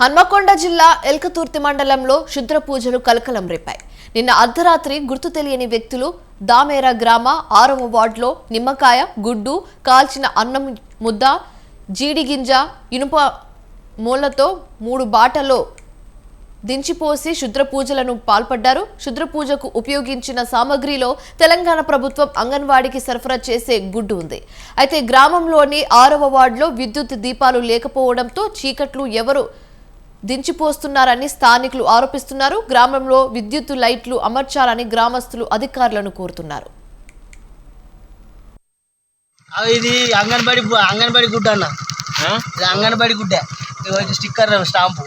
హన్మకొండ జిల్లా ఎల్కతుర్తి మండలంలో శుద్ర పూజలు కలకలం రేపాయి. నిన్న అర్ధరాత్రి గుర్తు తెలియని వ్యక్తులు దామేరా గ్రామ ఆరవ వార్డులో నిమ్మకాయ గుడ్డు కాల్చిన అన్నం ముద్ద జీడి గింజ ఇనుప మూలతో మూడు బాటలో దించిపోసి శుద్ర పూజలను పాల్పడ్డారు. శుద్ర పూజకు ఉపయోగించిన సామగ్రిలో తెలంగాణ ప్రభుత్వం అంగన్వాడికి సరఫరా చేసే గుడ్డు ఉంది. అయితే గ్రామంలోని ఆరవ వార్డులో విద్యుత్ దీపాలు లేకపోవడంతో చీకట్లు ఎవరు దించిపోస్తున్నారని స్థానికులు ఆరోపిస్తున్నారు. గ్రామంలో విద్యుత్ లైట్లు అమర్చాలని గ్రామస్తులు అధికారులను కోరుతున్నారు. ఇది అంగన్వాడి అంగన్వాడి గుడ్డ అన్న. ఇది అంగన్వాడి గుడ్డ ఇది స్టిక్కర్ స్టాంపు.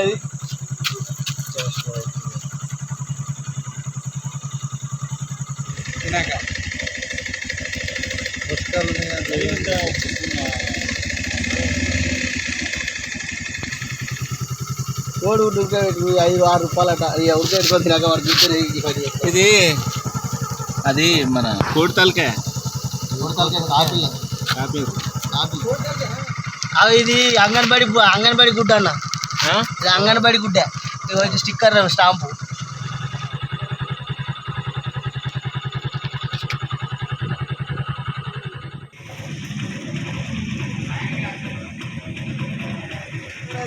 అది కోడి గుడ్డు ఉడకబెట్టి ఐదు ఆరు రూపాయలట. ఇక ఉడకబెట్టుకొని తినక పది ఇది అది మన కోడి తలకాయ. ఆ, ఇది అంగన్వాడి అంగన్వాడి గుడ్డ అన్న. ఇది అంగన్వాడి గుడ్డ. ఇది స్టిక్కర్ స్టాంపు.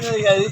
哎，你。